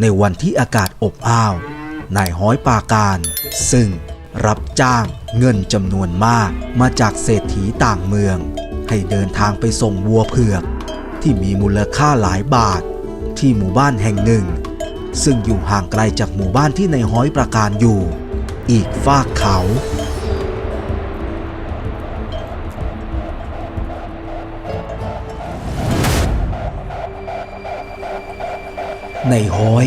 ในวันที่อากาศอบอ้าวนายห้อยปาการ ซึ่งรับจ้างเงินจำนวนมากมาจากเศรษฐีต่างเมือง ให้เดินทางไปส่งวัวเผือก ที่มีมูลค่าหลายบาท ที่หมู่บ้านแห่งหนึ่ง ซึ่งอยู่ห่างไกลจากหมู่บ้านที่นายห้อยประการอยู่ อีกฟากเขา ในห้อย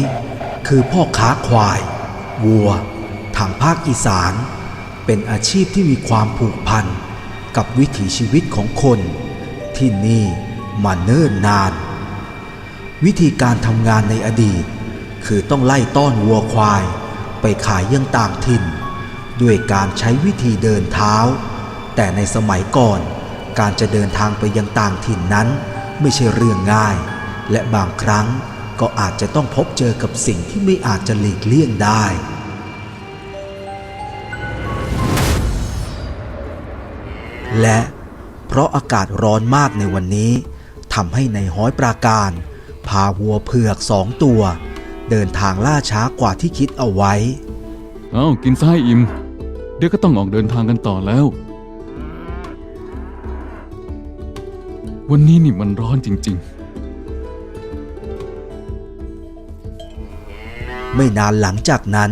คือพ่อค้าควาย วัว ทางภาคอีสาน เป็นอาชีพที่มีความผูกพัน กับวิถีชีวิตของคน ที่นี่มาเนิ่นนาน วิธีการทำงานในอดีต คือต้องไล่ต้อนวัวควาย ไปขายยังต่างถิ่น ด้วยการใช้วิธีเดินเท้า แต่ในสมัยก่อนการจะเดินทางไปยังต่างถิ่นนั้น ไม่ใช่เรื่องง่าย และบางครั้ง ก็อาจจะต้องพบเจอกับสิ่งที่ไม่อาจจะหลีกเลี่ยงได้ และเพราะอากาศร้อนมากในวันนี้ทำให้ในห้อยปราการ พาวัวเผือกสองตัว เดินทางล่าช้ากว่าที่คิดเอาไว้ เอ้ากินซะให้อิ่มเดี๋ยวก็ต้องออกเดินทางกันต่อแล้ว วันนี้นี่มันร้อนจริง ไม่นานหลังจากนั้น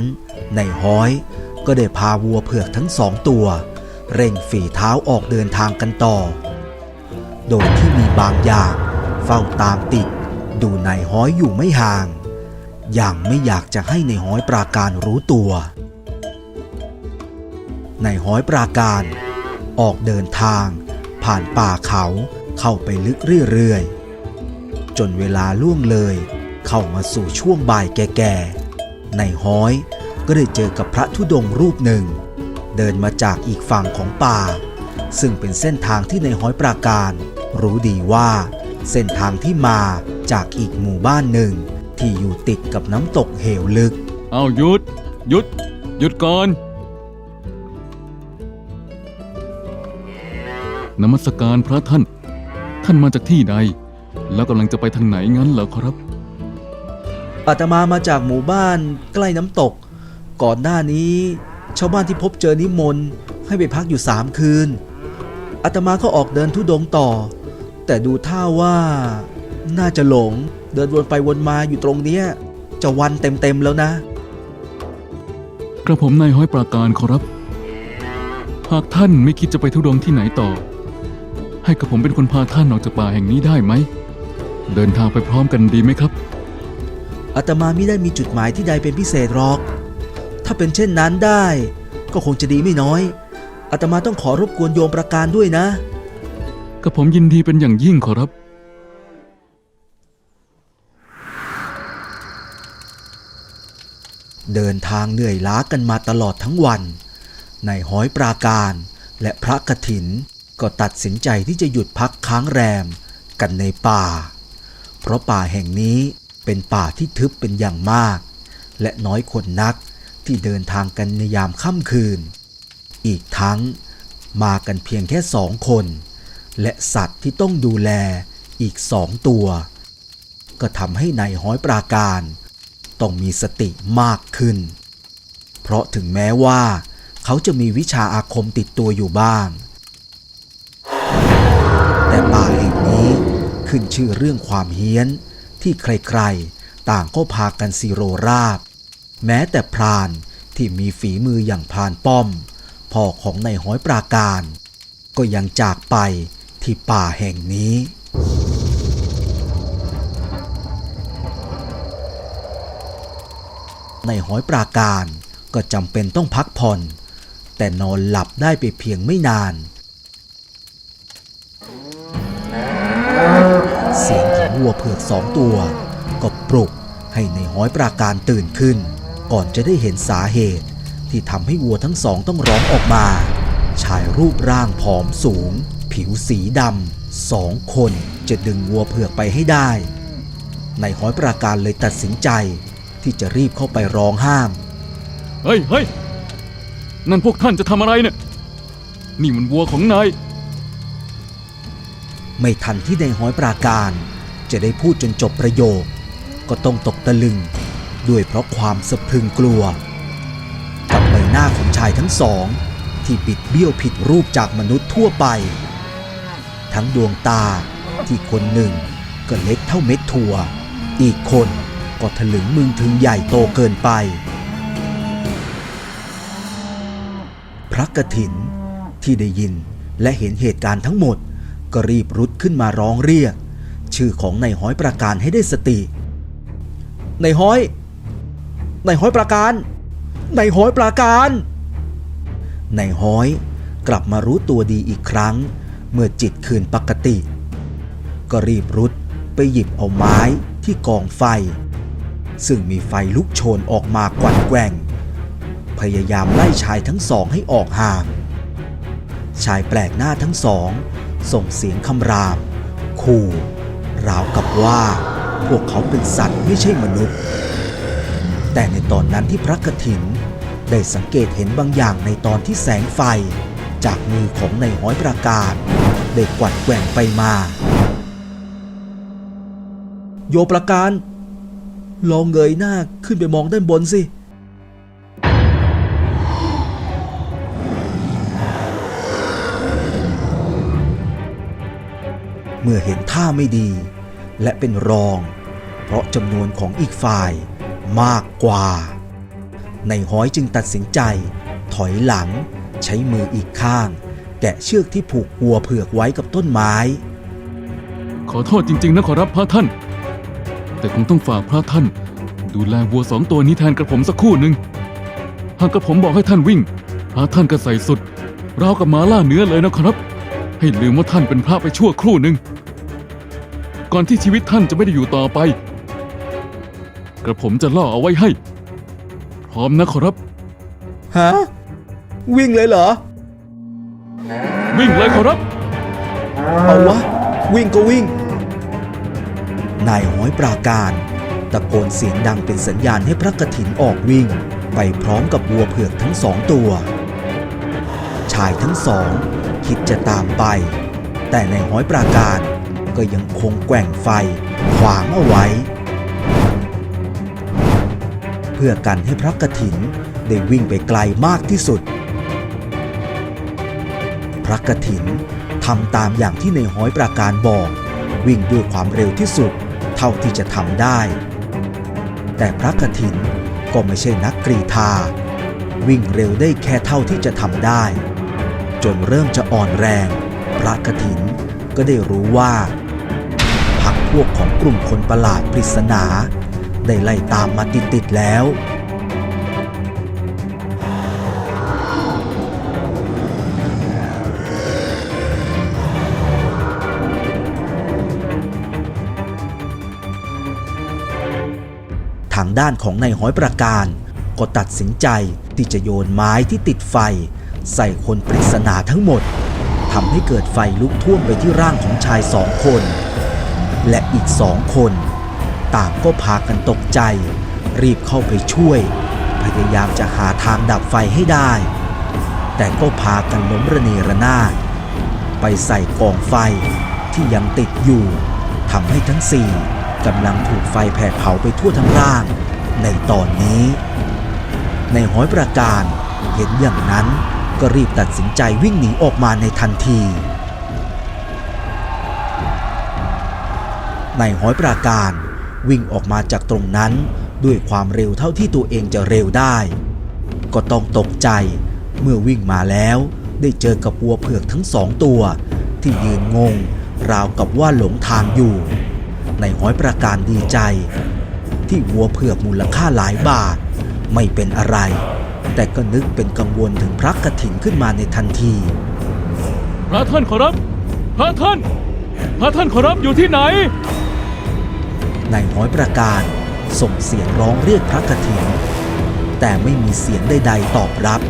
ในห้อยก็ได้พาวัวเผือกทั้งสองตัว เร่งฝีเท้าออกเดินทางกันต่อ โดยที่มีบางอย่างเฝ้าตามติด ดูในห้อยอยู่ไม่ห่าง อย่างไม่อยากจะให้ในห้อยปราการรู้ตัว ในห้อยปราการ ออกเดินทาง ผ่านป่าเขาเข้าไปลึกเรื่อยๆจนเวลาล่วงเลยเข้ามาสู่ช่วงบ่ายแก่ๆ ในายห้อย ก็ได้เจอกับพระธุดงรูปหนึ่ง เดินมาจากอีกฝั่งของป่า ซึ่งเป็นเส้นทางที่ในายห้อยปราการ รู้ดีว่า เส้นทางที่มาจากอีกหมู่บ้านหนึ่ง ที่อยู่ติดกับน้ำตกเหวลึก เอาหยุดหยุดหยุดก่อนนมัสการพระท่าน ท่านมาจากที่ใด แล้วกำลังจะไปทางไหนงั้นเหรอครับ อาตมามาจากหมู่บ้านใกล้น้ำตก ก่อนหน้านี้ ชาวบ้านที่พบเจอนิมนต์ให้ไปพักอยู่สามคืนอาตมาก็ออกเดินทุดงต่อ แต่ดูท่าว่าน่าจะหลงเดินวนไปวนมาอยู่ตรงเนี้ยจะวันเต็มๆแล้วนะ กระผมนายห้อยปราการขอรับ หากท่านไม่คิดจะไปทุดงที่ไหนต่อ ให้กระผมเป็นคนพาท่านออกจากป่าแห่งนี้ได้ไหม เดินทางไปพร้อมกันดีไหมครับ อาตมาไม่ได้มีจุดหมายที่ใดเป็นพิเศษหรอก ถ้าเป็นเช่นนั้นได้ ก็คงจะดีไม่น้อยอาตมาต้องขอรบกวนโยมประการด้วยนะ กระผมยินดีเป็นอย่างยิ่งขอรับ เดินทางเหนื่อยล้ากันมาตลอดทั้งวัน ในายห้อยปราการและพระกฐินก็ตัดสินใจที่จะหยุดพักค้างแรมกันในป่า เพราะป่าแห่งนี้ เป็นป่าที่ทึบเป็นอย่างมาก และน้อยคนนักที่เดินทางกันในยามค่ำคืน อีกทั้งมากันเพียงแค่สองคน และสัตว์ที่ต้องดูแลอีกสองตัว ก็ทำให้นายห้อยปราการ ต้องมีสติมากขึ้น เพราะถึงแม้ว่า เขาจะมีวิชาอาคมติดตัวอยู่บ้าง แต่ป่าแห่งนี้ขึ้นชื่อเรื่องความเฮี้ยน ที่ใครๆ ต่างก็พากันสิโรราบ แม้แต่พรานที่มีฝีมืออย่างพรานป้อม พ่อของนายห้อยปราการ ก็ยังจากไปที่ป่าแห่งนี้ในหอยปราการก็จำเป็นต้องพักผ่อน แต่นอนหลับได้ไปเพียงไม่นาน เสียงของวัวเผือกสองตัว ก็ปลุกให้ในห้อยปราการตื่นขึ้น ก่อนจะได้เห็นสาเหตุที่ทำให้วัวทั้งสองต้องร้องออกมา ชายรูปร่างผอมสูง ผิวสีดำสองคนจะดึงวัวเผือกไปให้ได้ ในห้อยปราการเลยตัดสินใจ ที่จะรีบเข้าไปร้องห้าม เฮ้ยเฮ้ยนั่นพวกท่านจะทำอะไรเนี่ย นี่มันวัวของนาย ไม่ทันที่ในห้อยปราการ จะได้พูดจนจบประโยค ก็ต้องตกตะลึง ด้วยเพราะความสะพรึงกลัว กับใบหน้าของชายทั้งสอง ที่บิดเบี้ยวผิดรูปจากมนุษย์ทั่วไป ทั้งดวงตาที่คนหนึ่งก็เล็กเท่าเม็ดถั่ว อีกคนก็ถลึงมึงถึงใหญ่โตเกินไป พระกฐินที่ได้ยินและเห็นเหตุการณ์ทั้งหมด ก็รีบรุดขึ้นมาร้องเรียก ชื่อของนายห้อยประการให้ได้สตินายห้อยนายห้อยประการนายห้อยประการนายห้อยกลับมารู้ตัวดีอีกครั้ง เมื่อจิตคืนปกติ ก็รีบรุดไปหยิบเอาไม้ที่กองไฟ ซึ่งมีไฟลุกโชนออกมากวัดแกว่ง พยายามไล่ชายทั้งสองให้ออกห่าง ชายแปลกหน้าทั้งสอง ส่งเสียงคำราม ขู่ราวกับว่า พวกเขาเป็นสัตว์ไม่ใช่มนุษย์ แต่ในตอนนั้นที่พระกฐินได้สังเกตเห็นบางอย่างในตอนที่แสงไฟ จากมือของในายห้อยประการได้กวัดแกว่งไปมา โยประการ ลองเงยหน้าขึ้นไปมองด้านบนสิเเมื่อเห็นท่าไม่ดี และเป็นรอง เพราะจำนวนของอีกฝ่ายมากกว่า ในห้อยจึงตัดสินใจ ถอยหลัง ใช้มืออีกข้าง แกะเชือกที่ผูกวัวเผือกไว้กับต้นไม้ ขอโทษจริง ๆ นะขอรับพระท่าน แต่คงต้องฝากพระท่าน ดูแลวัวสองตัวนี้แทนกระผมสักครู่หนึ่งหากกระผมบอกให้ท่านวิ่งพระท่านก็ใส่สุดราวกับหมาล่าเนื้อเลยนะครับ ให้ลืมว่าท่านเป็นพระไปชั่วครู่หนึ่ง ก่อนที่ชีวิตท่านจะไม่ได้อยู่ต่อไป กระผมจะล่อเอาไว้ให้ พร้อมนะขอรับ ฮะ วิ่งเลยเหรอ วิ่งเลยขอรับ เอาวะ วิ่งก็วิ่ง นายห้อยปราการ ตะโกนเสียงดังเป็นสัญญาณให้พระกฐินออกวิ่ง ไปพร้อมกับวัวเผือกทั้งสองตัว ชายทั้งสอง คิดจะตามไป แต่นายห้อยปราการ ก็ยังคงแกว่งไฟขวางเอาไว้ เพื่อกันให้พระกฐินได้วิ่งไปไกลมากที่สุด พระกฐินทำตามอย่างที่ในห้อยประการบอก วิ่งด้วยความเร็วที่สุดเท่าที่จะทำได้ แต่พระกฐินก็ไม่ใช่นักกรีธาวิ่งเร็วได้แค่เท่าที่จะทำได้ จนเริ่มจะอ่อนแรง พระกฐินก็ได้รู้ว่า พักพวกของกลุ่มคนประหลาดปริศนา ได้ไล่ตามมาติดๆแล้ว ทางด้านของนายห้อยประการก็ตัดสินใจที่จะโยนไม้ที่ติดไฟ ใส่คนปริศนาทั้งหมดทำให้เกิดไฟลุกท่วมไปที่ร่างของชายสองคน และอีกสองคน ต่างก็พากันตกใจ รีบเข้าไปช่วย พยายามจะหาทางดับไฟให้ได้ แต่ก็พากันล้มระเนระนาดไปใส่กองไฟที่ยังติดอยู่ทำให้ทั้งสี่กำลังถูกไฟแผดเผาไปทั่วทั้งร่าง ในตอนนี้ ในห้อยประการเห็นอย่างนั้นก็รีบตัดสินใจวิ่งหนีออกมาในทันที ในห้อยประการ วิ่งออกมาจากตรงนั้นด้วยความเร็วเท่าที่ตัวเองจะเร็วได้ ก็ต้องตกใจเมื่อวิ่งมาแล้วได้เจอกับวัวเผือกทั้งสองตัว ที่ยืนงง ราวกับว่าหลงทางอยู่ ในห้อยประการดีใจ ที่วัวเผือกมูลค่าหลายบาท ไม่เป็นอะไร แต่ก็นึกเป็นกังวลถึงพระกฐินขึ้นมาในทันที พระท่านขอรับ พระท่าน พระท่านขอรับอยู่ที่ไหน นายน้อยประการ ส่งเสียงร้องเรียกพระกฐิน แต่ไม่มีเสียงใดๆตอบรับ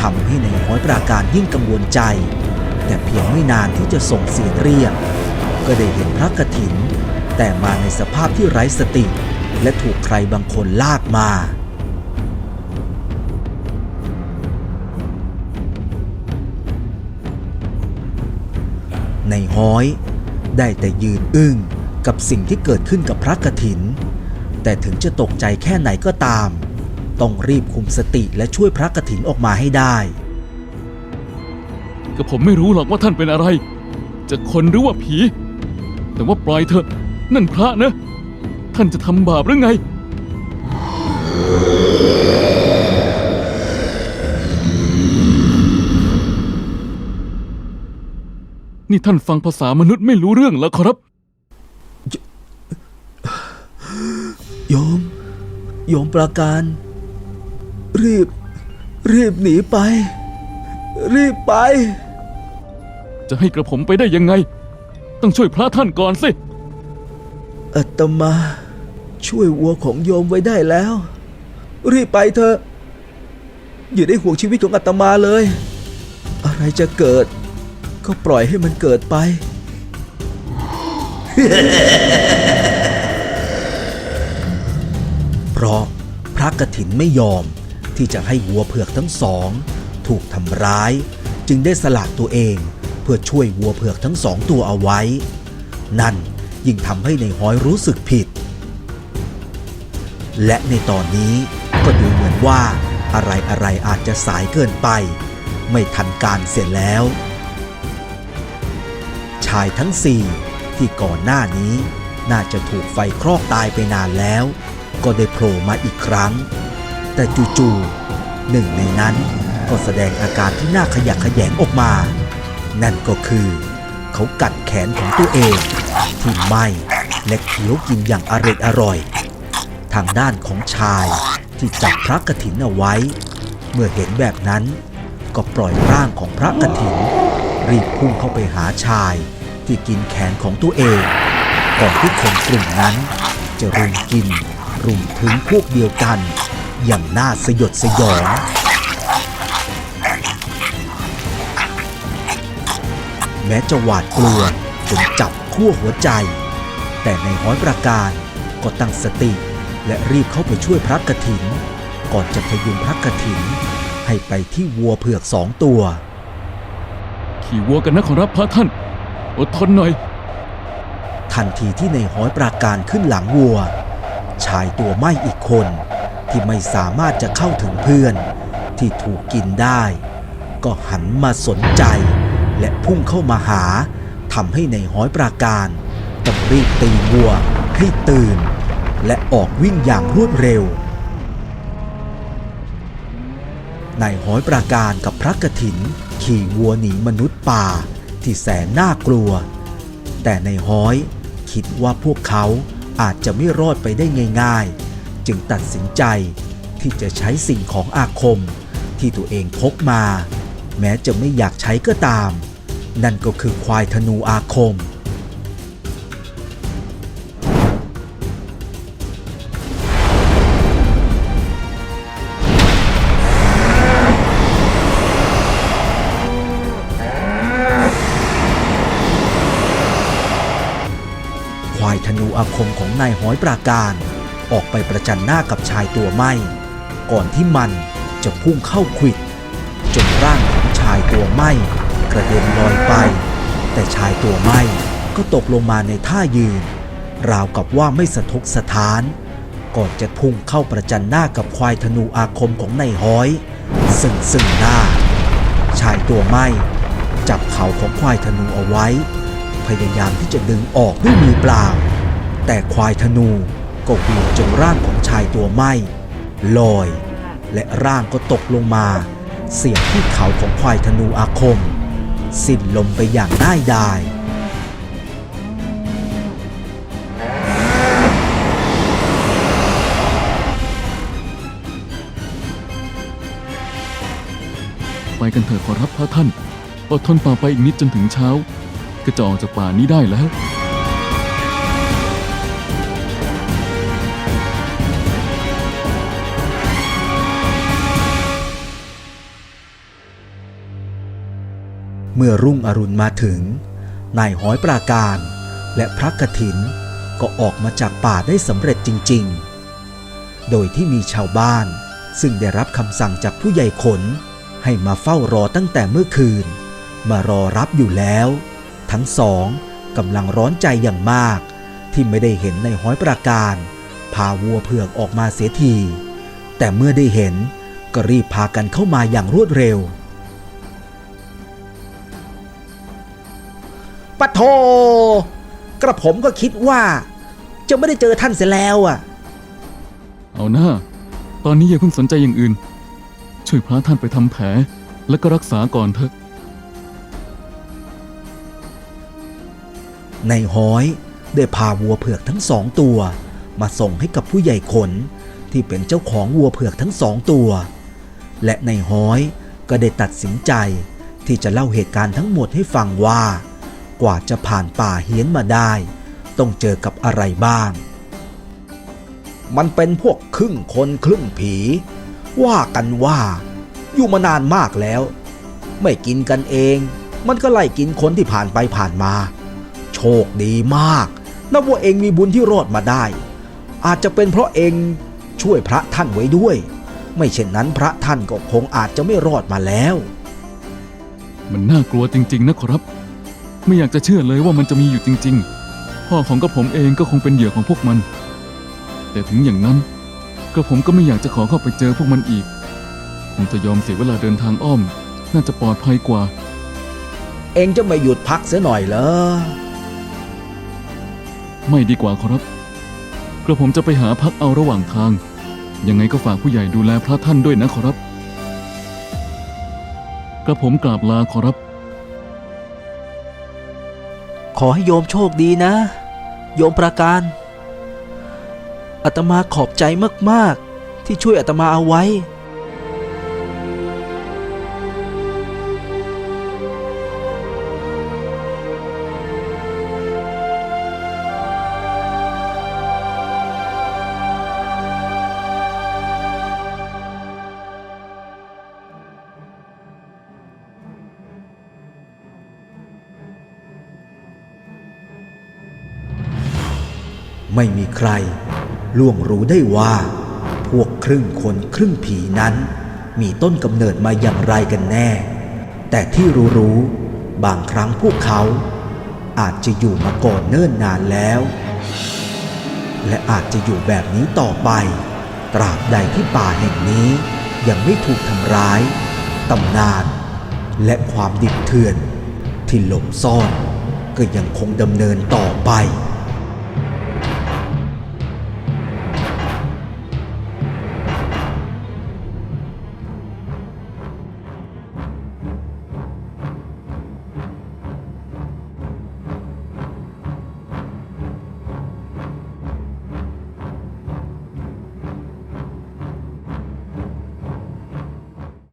ทำให้นายน้อยประการยิ่งกังวลใจ แต่เพียงไม่นานที่จะส่งเสียงเรียก ก็ได้เห็นพระกฐิน แต่มาในสภาพที่ไร้สติ และถูกใครบางคนลากมาในห้อย ได้แต่ยืนอึ้ง กับสิ่งที่เกิดขึ้นกับพระกฐิน แต่ถึงจะตกใจแค่ไหนก็ตาม ต้องรีบคุมสติและช่วยพระกฐินออกมาให้ได้ก็ผมไม่รู้หรอกว่าท่านเป็นอะไร จะคนหรือว่าผี แต่ว่าปล่อยเถอะนั่นพระนะ ท่านจะทำบาปหรือไง นี่ท่านฟังภาษามนุษย์ไม่รู้เรื่องแล้วครับ โยมโยมประการ รีบ รีบหนีไป รีบไป จะให้กระผมไปได้ยังไง ต้องช่วยพระท่านก่อนสิอาตมา ช่วยวัวของโยมไว้ได้แล้ว รีบไปเถอะอย่าได้ห่วงชีวิตของอาตมาเลย อะไรจะเกิด ก็ปล่อยให้มันเกิดไป เพราะพระกฐินไม่ยอมที่จะให้วัวเผือกทั้งสอง ถูกทำร้าย จึงได้สละตัวเองเพื่อช่วยวัวเผือกทั้งสองตัวเอาไว้ นั่นยิ่งทำให้ในห้อยรู้สึกผิด และในตอนนี้ก็ดูเหมือนว่าอะไรอะไรอาจจะสายเกินไป ไม่ทันการเสร็จแล้ว ชายทั้งสี่ที่ก่อนหน้านี้น่าจะถูกไฟคลอกตายไปนานแล้ว ก็ได้โผล่มาอีกครั้ง แต่จู่ๆหนึ่งในนั้นก็แสดงอาการที่น่าขยะแขยงออกมา นั่นก็คือเขากัดแขนของตัวเองที่ไหมและเคี้ยวกินอย่างอร็ดอร่อย ทางด้านของชายที่จับพระกฐินเอาไว้ เมื่อเห็นแบบนั้น ก็ปล่อยร่างของพระกฐิน รีบพุ่งเข้าไปหาชายที่กินแขนของตัวเอง ก่อนที่คนกลุ่มนั้นจะรุมกิน รุมถึงพวกเดียวกัน อย่างน่าสยดสยองแม้จะหวาดกลัวจนจับขั้วหัวใจ แต่ในห้อยประการก็ตั้งสติและรีบเข้าไปช่วยพระกฐิน ก่อนจะพยุงพระกฐิน ให้ไปที่วัวเผือกสองตัว ขี่วัวกันนะขอรับพระท่าน อดทนหน่อย ทันทีที่ในห้อยปราการขึ้นหลังวัว ชายตัวไหม้อีกคน ที่ไม่สามารถจะเข้าถึงเพื่อน ที่ถูกกินได้ ก็หันมาสนใจ และพุ่งเข้ามาหาทำให้ในห้อยปราการต้องรีบตีวัวให้ตื่น และออกวิ่งอย่างรวดเร็ว ในห้อยปราการกับพระกฐิน ขี่วัวหนีมนุษย์ป่าที่แสนน่ากลัว แต่ในห้อยคิดว่าพวกเขา อาจจะไม่รอดไปได้ง่าย ๆ จึงตัดสินใจที่จะใช้สิ่งของอาคมที่ตัวเองพกมา แม้จะไม่อยากใช้ก็ตาม นั่นก็คือควายธนูอาคม อาคมของนายห้อยปราการ ออกไปประจันหน้ากับชายตัวไหม้ก่อนที่มันจะพุ่งเข้าขวิด จนร่างของชายตัวไหม้กระเด็นลอยไป แต่ชายตัวไหม้ก็ตกลงมาในท่ายืน ราวกับว่าไม่สะทกสะท้าน ก่อนจะพุ่งเข้าประจันหน้ากับควายธนูอาคมของนายห้อย ซึ่งซึ่งหน้า ชายตัวไหม้จับเขาของควายธนูเอาไว้ พยายามที่จะดึงออกด้วยมือเปล่า แต่ควายธนูก็เหวี่ยงจนร่างของชายตัวไหม้ลอย และร่างก็ตกลงมา เสียบที่เขาของควายธนูอาคม สิ้นลมไปอย่างง่ายดายไปกันเถอะขอรับพระท่าน อดทนต่อไปอีกนิดจนถึงเช้า ก็จะออกจากป่านี้ได้แล้ว เมื่อรุ่งอรุณมาถึง นายห้อยปราการ และพระกฐินก็ออกมาจากป่าได้สำเร็จจริง ๆ โดยที่มีชาวบ้านซึ่งได้รับคำสั่งจากผู้ใหญ่ขน ให้มาเฝ้ารอตั้งแต่เมื่อคืน มารอรับอยู่แล้ว ทั้งสองกำลังร้อนใจอย่างมาก ที่ไม่ได้เห็นในายห้อยปราการ พาวัวเผือกออกมาเสียที แต่เมื่อได้เห็นก็รีบพากันเข้ามาอย่างรวดเร็ว ปะโทกระผมก็คิดว่า จะไม่ได้เจอท่านเสียแล้วอะ เอาหน้า ตอนนี้อย่าเพิ่งสนใจอย่างอื่น ช่วยพระท่านไปทำแผล แล้วก็รักษาก่อนเถอะ ในห้อยได้พาวัวเผือกทั้งสองตัว มาส่งให้กับผู้ใหญ่ขนที่เป็นเจ้าของวัวเผือกทั้งสองตัว และในห้อยก็ได้ตัดสินใจที่จะเล่าเหตุการณ์ทั้งหมดให้ฟังว่า กว่าจะผ่านป่าเฮี้ยนมาได้ ต้องเจอกับอะไรบ้าง มันเป็นพวกครึ่งคนครึ่งผี ว่ากันว่าอยู่มานานมากแล้ว ไม่กินกันเอง มันก็ไล่กินคนที่ผ่านไปผ่านมา โชคดีมากนับว่าเองมีบุญที่รอดมาได้ อาจจะเป็นเพราะเองช่วยพระท่านไว้ด้วย ไม่เช่นนั้นพระท่านก็คงอาจจะไม่รอดมาแล้ว มันน่ากลัวจริง ๆ นะครับ ไม่อยากจะเชื่อเลยว่ามันจะมีอยู่จริง ๆ พ่อของกระผมเองก็คงเป็นเหยื่อของพวกมัน แต่ถึงอย่างนั้นกระผมก็ไม่อยากจะขอเข้าไปเจอพวกมันอีก คงจะยอมเสียเวลาเดินทางอ้อม น่าจะปลอดภัยกว่า เองจะไม่หยุดพักเสียหน่อยเหรอ ไม่ดีกว่าครับ กระผมจะไปหาพักเอาระหว่างทาง ยังไงก็ฝากผู้ใหญ่ดูแลพระท่านด้วยนะขอรับ กระผมกราบลาขอรับ ขอให้โยมโชคดีนะ โยมประการอาตมาขอบใจมาก ๆ ที่ช่วยอาตมาเอาไว้ ไม่มีใคร ล่วงรู้ได้ว่า พวกครึ่งคนครึ่งผีนั้น มีต้นกำเนิดมาอย่างไรกันแน่ แต่ที่รู้ๆบางครั้งพวกเขา อาจจะอยู่มาก่อนเนิ่นนานแล้ว และอาจจะอยู่แบบนี้ต่อไป ตราบใดที่ป่าแห่งนี้ยังไม่ถูกทำร้ายตำนาน และความดิบเถื่อน ที่หลบซ่อนก็ยังคงดำเนินต่อไป